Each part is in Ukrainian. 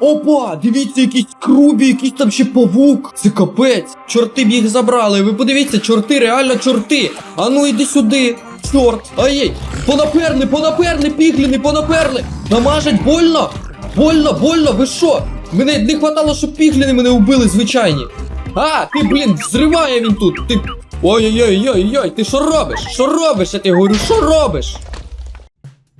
Опа! Дивіться, якісь крубі, якийсь там ще павук. Це капець. Чорти б їх забрали. Ви подивіться, чорти, реально чорти. А ну іди сюди. Чорт. Ай-яй. Понаперли, понаперли, пігліни, понаперли. Намажать больно. Больно, больно, ви що? Мене не хватало, щоб пігліни мене вбили, звичайні. А, ти, блін, взриває він тут. Ти. Ой-ой-ой-ой-ой, ти що робиш? Що робиш? Я ти говорю, що робиш?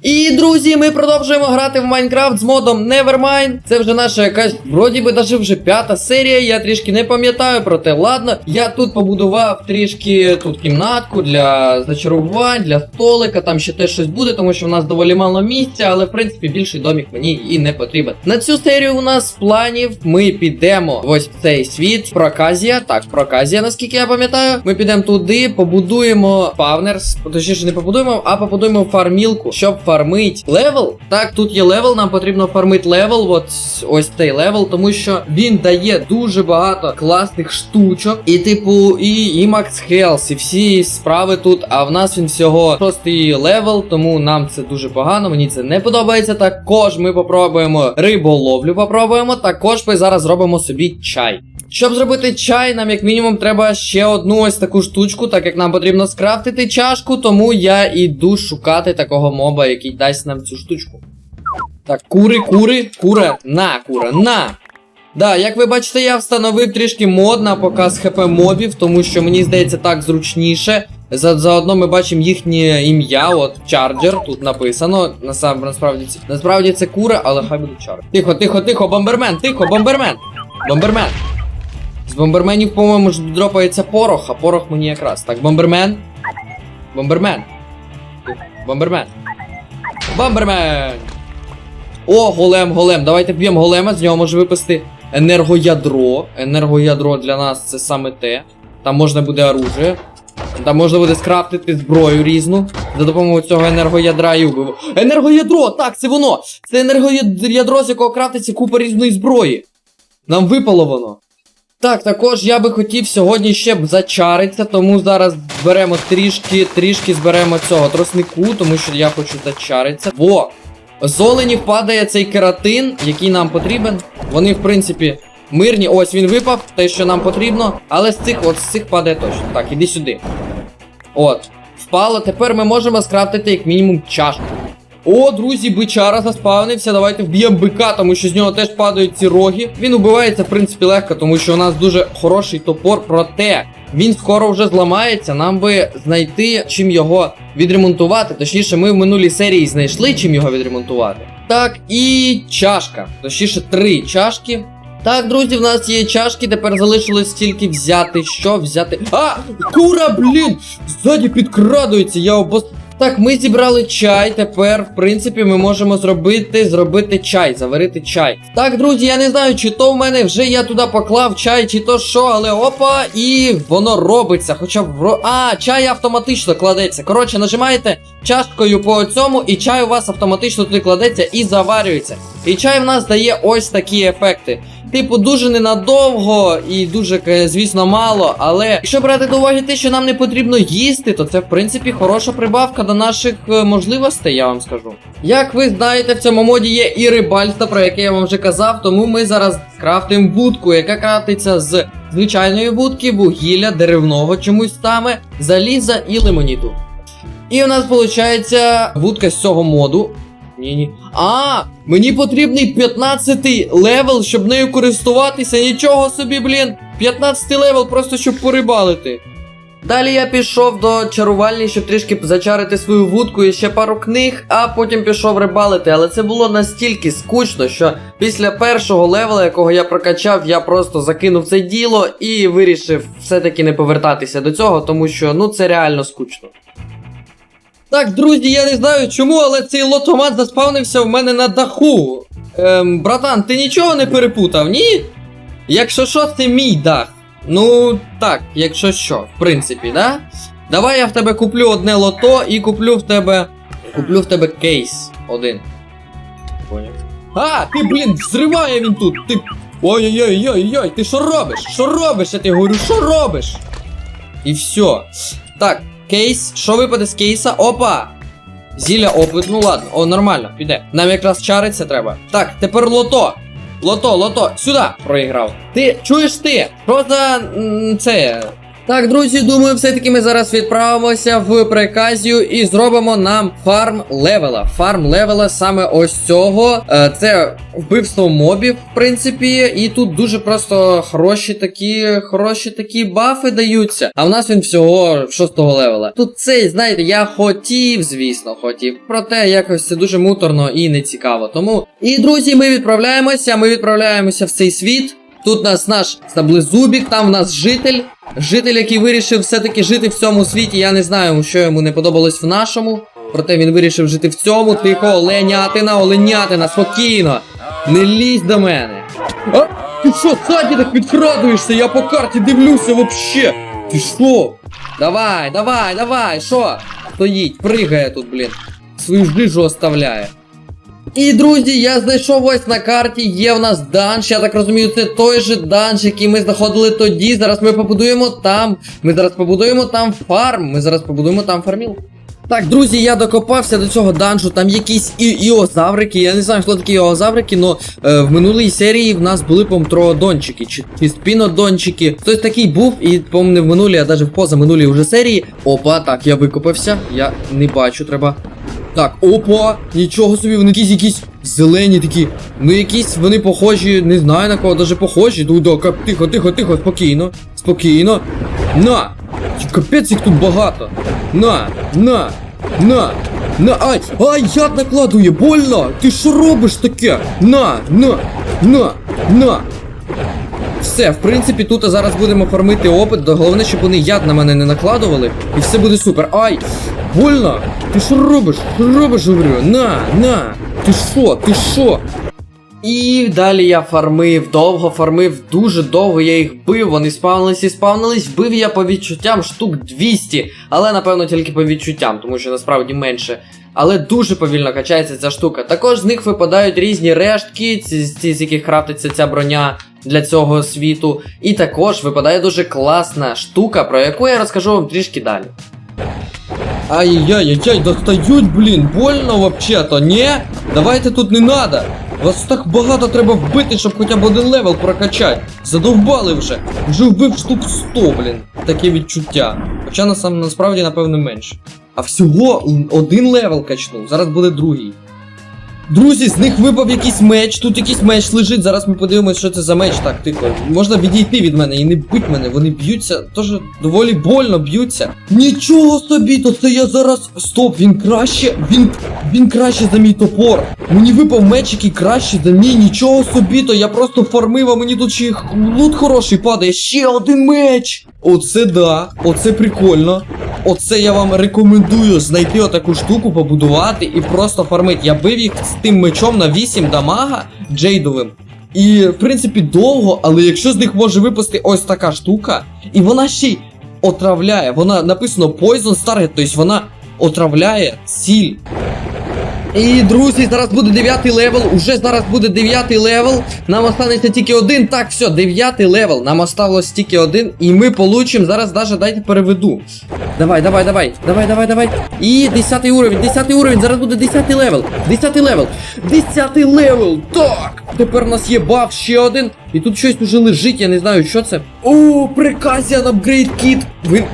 І друзі, ми продовжуємо грати в Майнкрафт з модом Nevermind. Це вже наша якась, вроді би, даже вже п'ята серія. Я трішки не пам'ятаю, проте ладно. Я тут побудував трішки тут кімнатку для зачарувань, для столика. Там ще теж щось буде, тому що в нас доволі мало місця, але в принципі більший домік мені і не потрібен. На цю серію у нас планів ми підемо ось в цей світ. Проказія. Так, проказія, наскільки я пам'ятаю. Ми підемо туди, побудуємо фавнерс. Точніше, не побудуємо, а побудуємо фармілку, щоб фармить левел. Так, тут є левел, нам потрібно фармити левел, от ось цей левел, тому що він дає дуже багато класних штучок. І, типу, і, і Max Health, і всі справи тут. А в нас він всього шостий левел, тому нам це дуже погано. Мені це не подобається. Також ми попробуємо риболовлю. Попробуємо. Також ми зараз зробимо собі чай. Щоб зробити чай, нам як мінімум треба ще одну ось таку штучку, так як нам потрібно скрафтити чашку, тому я іду шукати такого моба, який дасть нам цю штучку. Так, кури, кури, кура, на, кура, на. Да, як ви бачите, я встановив трішки мод на показ хп мобів, тому що мені здається так зручніше. За, заодно ми бачимо їхнє ім'я, от Чарджер, тут написано. Насам, насправді, насправді це кура, але хай буде чарджер. Тихо, тихо, тихо, бомбермен, тихо, бомбермен. Бомбермен. Бомберменів, по-моєму, ж дропається порох, а порох мені якраз. Так, бомбермен. Бомбермен. Бомбермен. Бомбермен. О, голем, голем. Давайте б'ємо голема, з нього може випасти енергоядро. Енергоядро для нас це саме те. Там можна буде оружие. Там можна буде скрафтити зброю різну. За допомогою цього енергоядра і убив. Енергоядро! Так, це воно! Це енергоядро, з якого крафтиться купа різної зброї. Нам випало воно. Так, також я би хотів сьогодні ще б зачаритися, тому зараз зберемо трішки, трішки зберемо цього троснику, тому що я хочу зачаритися. Во! З оленів падає цей кератин, який нам потрібен. Вони, в принципі, мирні. Ось він випав, те, що нам потрібно. Але з цих, от з цих падає точно. Так, іди сюди. От. Впало. Тепер ми можемо скрафтити як мінімум чашку. О, друзі, бичара заспавнився. Давайте вб'ємо бика, тому що з нього теж падають ці роги. Він убивається, в принципі, легко, тому що у нас дуже хороший топор. Проте він скоро вже зламається. Нам би знайти, чим його відремонтувати. Точніше, ми в минулій серії знайшли, чим його відремонтувати. Так, і чашка. Точніше, три чашки. Так, друзі, в нас є чашки, тепер залишилось тільки взяти. Що взяти? А! Кура, блін! Ззаді підкрадується, я обос... Так, ми зібрали чай. Тепер, в принципі, ми можемо зробити зробити чай, заварити чай. Так, друзі, я не знаю, чи то в мене вже я туди поклав чай, чи то що, але опа, і воно робиться. Хоча в А, чай автоматично кладеться. Коротше, нажимаєте чашкою по цьому, і чай у вас автоматично туди кладеться і заварюється. І чай в нас дає ось такі ефекти. Типу, дуже ненадовго і дуже, е, звісно, мало. Але якщо брати до уваги те, що нам не потрібно їсти, то це в принципі хороша прибавка до наших е, можливостей, я вам скажу. Як ви знаєте, в цьому моді є і рибальство, про яке я вам вже казав, тому ми зараз скрафтимо будку, яка крафтиться з звичайної будки, вугілля, деревного чомусь саме, заліза і лимоніту. І у нас виходить вудка з цього моду. Ні, ні. А, мені потрібний 15 левел, щоб нею користуватися. Нічого собі, блін. 15 левел просто щоб порибалити. Далі я пішов до чарувальні, щоб трішки зачарити свою вудку і ще пару книг, а потім пішов рибалити. Але це було настільки скучно, що після першого левела, якого я прокачав, я просто закинув це діло і вирішив все-таки не повертатися до цього, тому що ну це реально скучно. Так, друзі, я не знаю чому, але цей лотомат заспавнився в мене на даху. Ем, братан, ти нічого не перепутав, ні? Якщо що, це мій дах. Ну, так, якщо що, в принципі, да? Давай я в тебе куплю одне лото і куплю в тебе. Куплю в тебе кейс один. Поняв. А, ти, блін, взриває він тут. Ти. Ой-ой-ой-ой-ой, ти що робиш? Що робиш? Я ти говорю, що робиш? І все. Так, кейс, що випаде з кейса? Опа! Зілля опит, ну ладно, о, нормально, піде. Нам якраз чариться треба. Так, тепер лото. Лото, лото, сюди проіграв. Ти чуєш ти? Просто це? Так, друзі, думаю, все-таки ми зараз відправимося в приказію і зробимо нам фарм левела. Фарм левела саме ось цього. Е, Це вбивство мобів, в принципі, і тут дуже просто хороші такі, хороші такі бафи даються. А в нас він всього 6 левела. Тут цей, знаєте, я хотів, звісно, хотів. Проте якось це дуже муторно і не цікаво. Тому. І друзі, ми відправляємося. Ми відправляємося в цей світ. Тут нас наш саблезубік, там в нас житель. Житель, який вирішив все-таки жити в цьому світі. Я не знаю, що йому не подобалось в нашому. Проте він вирішив жити в цьому. Тихо, оленятина, оленятина, спокійно. Не лізь до мене. А? Ти що, ззаді так підкрадуєшся? Я по карті дивлюся вообще. Ти що? Давай, давай, давай, що? Стоїть, пригає тут, блін. Свою жижу оставляє. І, друзі, я знайшов ось на карті, є в нас данж, я так розумію, це той же данж, який ми знаходили тоді. Зараз ми побудуємо там. Ми зараз побудуємо там фарм. Ми зараз побудуємо там фарміл. Так, друзі, я докопався до цього данжу. Там якісь і іозаврики. Я не знаю, хто такі іозаврики, але е, в минулій серії в нас були помтроодончики чи, чи спінодончики. Хтось такий був, і по-моєму, не в минулій, а навіть в позаминулій вже серії. Опа, так, я викопався. Я не бачу, треба. Так, опа, нічого собі, вони якісь якісь зелені такі. Ну якісь вони похожі, не знаю на кого, даже похожі. Да, тихо, тихо, тихо, спокійно, спокійно. На! Капець їх тут багато. На, на, на, на, ай, ай, яд накладує, больно! Ти що робиш таке? На, на, на, на. Все, в принципі, тут зараз будемо фармити опит. Головне, щоб вони яд на мене не накладували. І все буде супер. Ай! Больно! Ти що робиш? Що робиш, говорю? На, на! Ти що? Ти що? І далі я фармив, довго фармив, дуже довго я їх бив, вони спавнились і спавнились, бив я по відчуттям штук 200, але напевно тільки по відчуттям, тому що насправді менше. Але дуже повільно качається ця штука. Також з них випадають різні рештки, ці, ці з яких крафтиться ця броня для цього світу. І також випадає дуже класна штука, про яку я розкажу вам трішки далі. Ай-яй-яй-яй, достають, блін, больно вообще-то, ні? Давайте тут не надо. Вас так багато треба вбити, щоб хоча б один левел прокачати. Задовбали вже. Вже вбив штук 100, блін. Таке відчуття. Хоча насправді, напевно, менше. А всього один левел качнув, зараз буде другий. Друзі, з них випав якийсь меч, тут якийсь меч лежить. Зараз ми подивимось, що це за меч. Так, тихо. Можна відійти від мене і не бить мене. Вони б'ються, теж доволі больно б'ються. Нічого собі, то це я зараз. Стоп, він краще. Він. Він краще за мій топор. Мені випав меч, який краще за мій. Нічого собі, то я просто фармив, а мені тут ще лут хороший падає. Ще один меч. Оце да, оце прикольно. Оце я вам рекомендую знайти отаку штуку, побудувати і просто фармити. Я бив їх з тим мечом на 8 дамага джейдовим. І, в принципі, довго, але якщо з них може випасти ось така штука, і вона ще й отравляє, вона написано Poison Target, тобто вона отравляє ціль. І, друзі, зараз буде 9 левел. Уже зараз буде 9 левел. Нам останеться тільки один. Так, все, 9 левел. Нам осталось тільки один. І ми получимо. Зараз даже дайте переведу. Давай, давай, давай. Давай, давай, давай. І 10 уровень, 10 уровень. Зараз буде 10 левел. 10 левел. 10 левел. Так. Тепер у нас є баф ще один. І тут щось уже лежить, я не знаю, що це. О, приказіан апгрейд кіт. Ви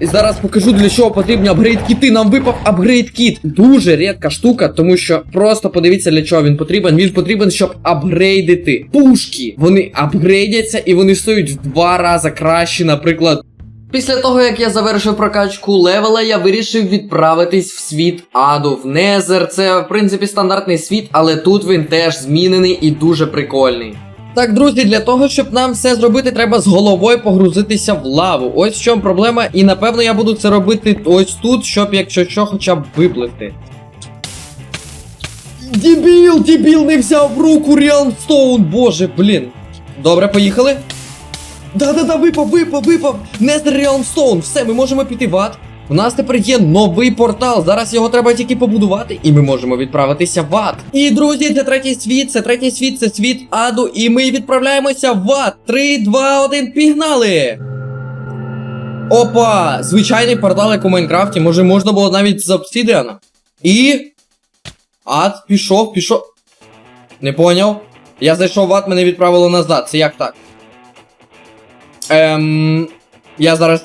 зараз покажу для чого потрібні апгрейд кіти. Нам випав апгрейд кіт. Дуже рідка штука, тому що просто подивіться для чого він потрібен. Він потрібен, щоб апгрейдити пушки. Вони апгрейдяться і вони стоять в два рази краще, наприклад. Після того, як я завершив прокачку левела, я вирішив відправитись в світ аду в Незер. Це, в принципі, стандартний світ, але тут він теж змінений і дуже прикольний. Так, друзі, для того, щоб нам все зробити, треба з головою погрузитися в лаву. Ось в чому проблема, і напевно я буду це робити ось тут, щоб, якщо що, хоча б випливти. Дебіл, дебіл не взяв в руку Ріалстоун, боже, блін. Добре, поїхали. Да-да-да, випав, випав, випав! Незер Ріалстоун, все, ми можемо піти в ад. У нас тепер є новий портал. Зараз його треба тільки побудувати, і ми можемо відправитися в ад. І друзі, це третій світ, це третій світ, це світ аду, і ми відправляємося в ад. 3, 2, 1, пігнали! Опа! Звичайний портал, як у Майнкрафті, може можна було навіть з обсідіана. І. Ад, пішов, пішов. Не поняв. Я зайшов в ад, мене відправило назад. Це як так? Ем. Я зараз.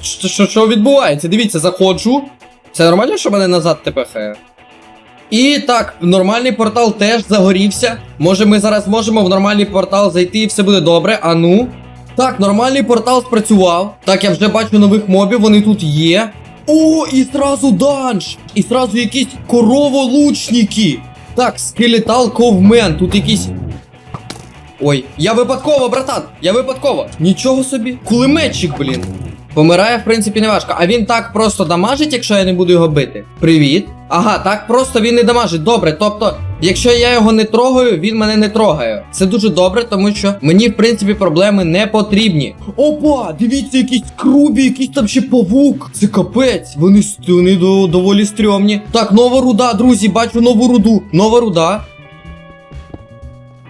Що, відбувається? Дивіться, заходжу. Це нормально, що мене назад тепехає? І так, нормальний портал теж загорівся. Може, ми зараз можемо в нормальний портал зайти і все буде добре. А ну. Так, нормальний портал спрацював. Так, я вже бачу нових мобів, вони тут є. О, і зразу данж! І зразу якісь короволучники. Так, скелетал ковмен. Тут якісь. Ой, я випадково, братан! Я випадково. Нічого собі. Кулеметчик, блін. Помирає, в принципі, не важко. А він так просто дамажить, якщо я не буду його бити. Привіт. Ага, так просто він не дамажить. Добре. Тобто, якщо я його не трогаю, він мене не трогає. Це дуже добре, тому що мені, в принципі, проблеми не потрібні. Опа, дивіться, якісь крубі, якийсь там ще павук. Це капець. Вони, вони доволі стрьомні. Так, нова руда, друзі, бачу нову руду. Нова руда.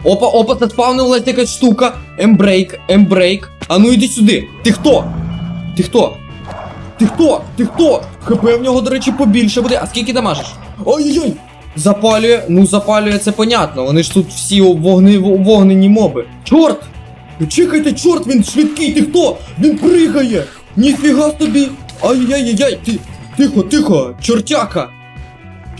Опа, опа, це спавнилась якась штука. Ембрейк, ембрейк. А ну йди сюди. Ти хто? Ти хто? Ти хто? Ти хто? ХП в нього, до речі, побільше буде. А скільки дамажиш? Ой-ой-ой! Запалює, ну запалює, це понятно. Вони ж тут всі вогни, вогнені моби. Чорт! Ну, Чекайте, чорт, він швидкий, ти хто? Він пригає! Ніфіга собі! Ай-яй-яй-яй! Ти. Тихо, тихо! Чортяка!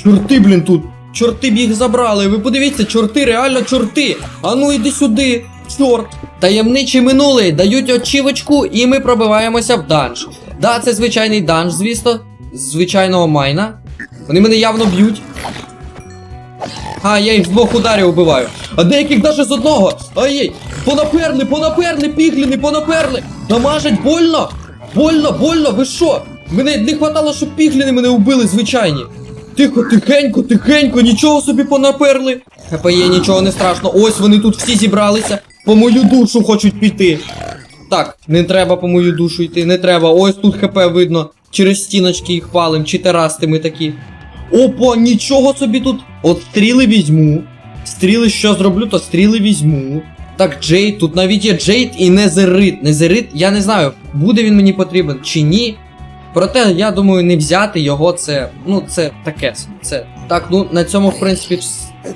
Чорти, блін, тут! Чорти б їх забрали. Ви подивіться, чорти, реально чорти. А ну іди сюди, чорт. Таємничі минулий дають очівочку, і ми пробиваємося в данж. Да, це звичайний данж, звісно, звичайного майна. Вони мене явно б'ють. А, я їх з двох ударів вбиваю. А деяких даже з одного. Ай-яй! Понаперли, понаперли, пігліни, понаперли! Дамажать больно! Больно, больно, ви що? Мене не хватало, щоб пігліни мене вбили звичайні. Тихо, тихенько, тихенько, нічого собі понаперли. ХПЄ, нічого не страшно. Ось вони тут всі зібралися. По мою душу хочуть піти. Так, не треба по мою душу йти, не треба. Ось тут ХП видно. Через стіночки їх палим, чи терасти ми такі. Опа, нічого собі тут. От стріли візьму. Стріли, що зроблю, то стріли візьму. Так, Джейд, тут навіть є Джейд і Незерит. Незерит, я не знаю, буде він мені потрібен чи ні. Проте, я думаю, не взяти його це. Ну, це таке. Це. Так, ну на цьому, в принципі,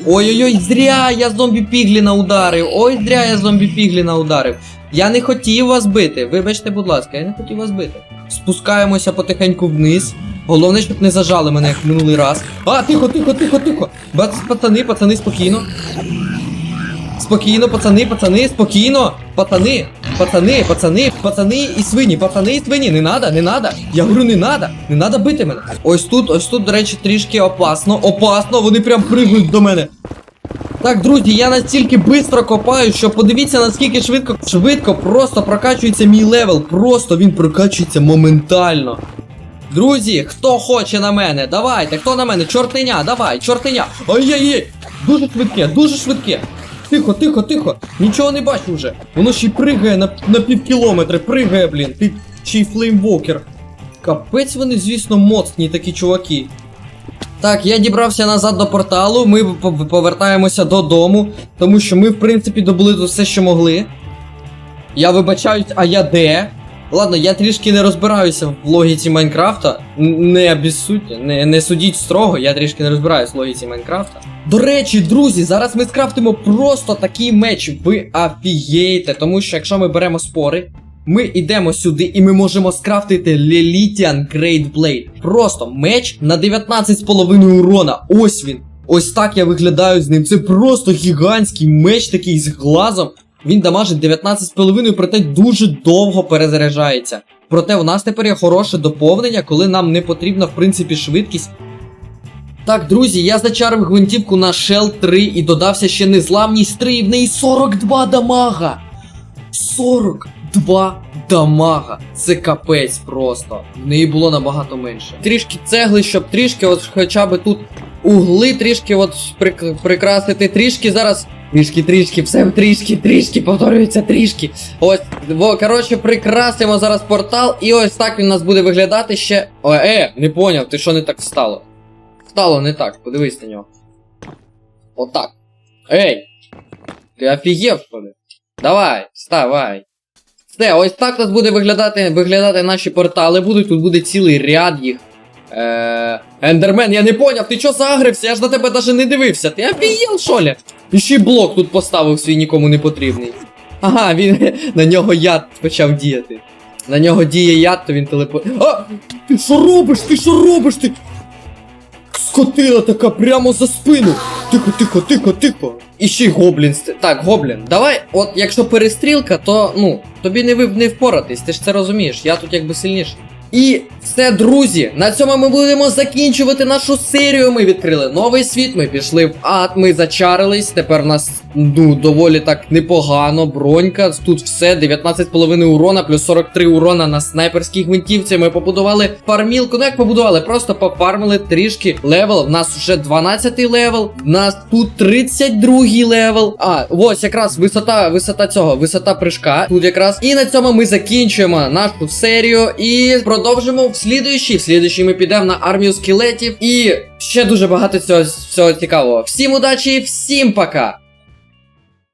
Ой-ой-ой, зря я зомбі Пігліна ударив. Ой, зря я зомбі Пігліна ударив. Я не хотів вас бити. Вибачте, будь ласка, я не хотів вас бити. Спускаємося потихеньку вниз. Головне, щоб не зажали мене як минулий раз. А, тихо, тихо, тихо, тихо. Бац, пацани, пацани, спокійно. Спокійно, пацани, пацани, спокійно. Пацани, пацани, пацани, пацани і свині, пацани і свині. Не надо, не надо. Я говорю, не надо. Не надо бити мене. Ось тут, ось тут, до речі, трішки опасно. Опасно, вони прям пригають до мене. Так, друзі, я настільки бистро копаю, що подивіться, наскільки швидко, швидко просто прокачується мій левел. Просто він прокачується моментально. Друзі, хто хоче на мене? Давайте, хто на мене? Чортеня, давай, чортеня. Ай-яй-яй! Дуже швидке, дуже швидке. Тихо, тихо, тихо. Нічого не бачу вже. Воно ще й пригає на, на пів кілометри, пригає, блін. Ти ще й флеймвокер. Капець вони, звісно, моцні такі чуваки. Так, я дібрався назад до порталу, ми повертаємося додому, тому що ми, в принципі, добули тут все, що могли. Я вибачаюсь, а я де? Ладно, я трішки не розбираюся в логіці Майнкрафта. Не обіссудьте, не, не судіть строго, я трішки не розбираюсь в логіці Майнкрафта. До речі, друзі, зараз ми скрафтимо просто такий меч. Ви афієєте, тому що якщо ми беремо спори, ми йдемо сюди і ми можемо скрафтити Lelitian Great Blade. Просто меч на 19,5 урона. Ось він. Ось так я виглядаю з ним. Це просто гігантський меч такий з глазом. Він дамажить 19,5, проте дуже довго перезаряджається. Проте у нас тепер є хороше доповнення, коли нам не потрібна, в принципі, швидкість. Так, друзі, я зачарив гвинтівку на Shell 3 і додався ще незламність 3, і в неї 42 дамага. 42 дамага. Це капець просто. В неї було набагато менше. Трішки цегли, щоб трішки, от хоча б тут угли трішки от прик- прикрасити. Трішки зараз. Трішки, трішки, все трішки, трішки, повторюється трішки. Ось, коротше, прикрасимо зараз портал, і ось так він у нас буде виглядати ще. О, е, не поняв, ти що не так встало? Встало не так, подивись на нього. Отак. Ей! Ти офігів, що ли? Давай, вставай. Все, ось так у нас буде виглядати, виглядати наші портали. Будуть, тут буде цілий ряд їх. Е, Ендермен, я не поняв, ти чо загрився? Я ж на тебе навіть не дивився. Ти офігел, що ли? І ще й блок тут поставив свій нікому не потрібний. Ага, він на нього яд почав діяти. На нього діє яд, то він телепо. А! Ти що робиш? Ти що робиш? Ти. Скотина така прямо за спину. Тихо, тихо, тихо, тихо. І ще й гоблін. Так, гоблін, давай, от якщо перестрілка, то ну, тобі не, не впоратись, ти ж це розумієш, я тут якби сильніший. І все, друзі, на цьому ми будемо закінчувати нашу серію. Ми відкрили новий світ, ми пішли в ад, ми зачарились. Тепер в нас ну, доволі так непогано. Бронька. Тут все, 19,5 урона, плюс 43 урона на снайперській гвинтівці. Ми побудували фармілку. Ну як побудували, просто пофармили трішки левел. В нас вже 12 левел, в нас тут 32 левел. А, ось якраз висота, висота цього, висота прыжка. Тут якраз. І на цьому ми закінчуємо нашу серію і продовжимо в слідуючій. В слідуючій ми підемо на армію скелетів і ще дуже багато цього, всього цікавого. Всім удачі, всім пока!